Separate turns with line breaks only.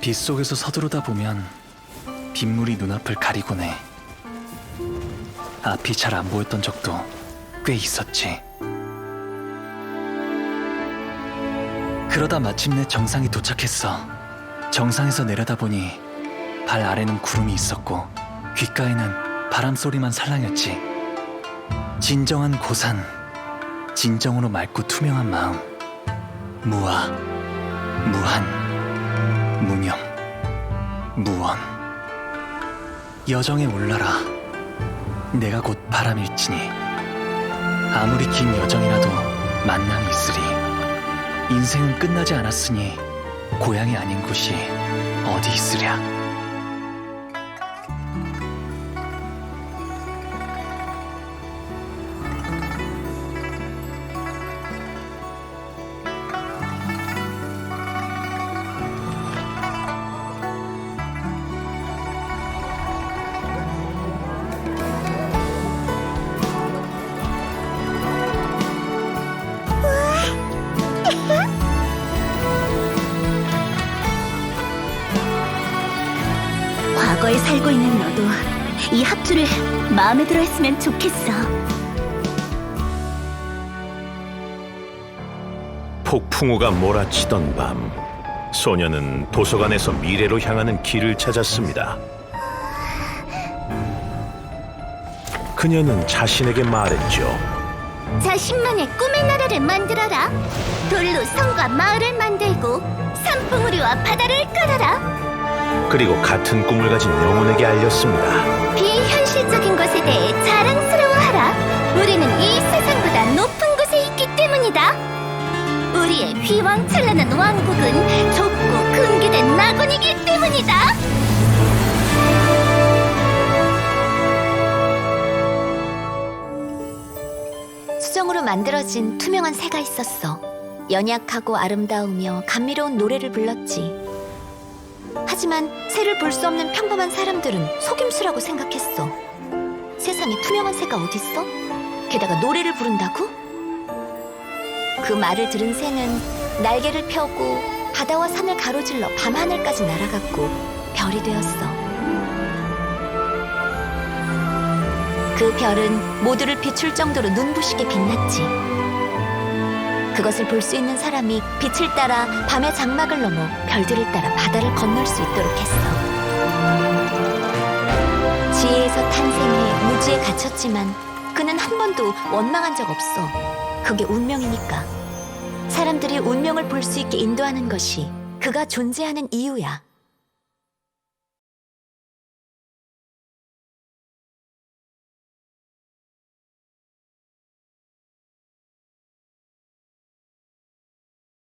빗속에서 서두르다 보면 빗물이 눈앞을 가리곤 해. 앞이 잘 안 보였던 적도 꽤 있었지. 그러다 마침내 정상에 도착했어. 정상에서 내려다보니 발 아래는 구름이 있었고 귓가에는 바람 소리만 살랑였지. 진정한 고산, 진정으로 맑고 투명한 마음, 무아, 무한, 무명, 무원. 여정에 올라라. 내가 곧 바람일지니. 아무리 긴 여정이라도 만남이 있으리. 인생은 끝나지 않았으니 고향이 아닌 곳이 어디 있으랴.
과거에 살고 있는 너도 이 합주를 마음에 들어 했으면 좋겠어.
폭풍우가 몰아치던 밤 소녀는 도서관에서 미래로 향하는 길을 찾았습니다. 그녀는 자신에게 말했죠.
자신만의 꿈의 나라를 만들어라. 돌로 성과 마을을 만들고 산봉우리와 바다를 깔아라.
그리고 같은 꿈을 가진 영혼에게 알렸습니다.
비현실적인 것에 대해 자랑스러워하라. 우리는 이 세상보다 높은 곳에 있기 때문이다. 우리의 휘황찬란한 왕국은 좁고 금기된 낙원이기 때문이다. 수정으로 만들어진 투명한 새가 있었어. 연약하고 아름다우며 감미로운 노래를 불렀지. 하지만 새를 볼 수 없는 평범한 사람들은 속임수라고 생각했어. 세상에 투명한 새가 어딨어? 게다가 노래를 부른다고? 그 말을 들은 새는 날개를 펴고 바다와 산을 가로질러 밤하늘까지 날아갔고 별이 되었어. 그 별은 모두를 비출 정도로 눈부시게 빛났지. 그것을 볼 수 있는 사람이 빛을 따라 밤의 장막을 넘어 별들을 따라 바다를 건널 수 있도록 했어. 지혜에서 탄생해 무지에 갇혔지만 그는 한 번도 원망한 적 없어. 그게 운명이니까. 사람들이 운명을 볼 수 있게 인도하는 것이 그가 존재하는 이유야.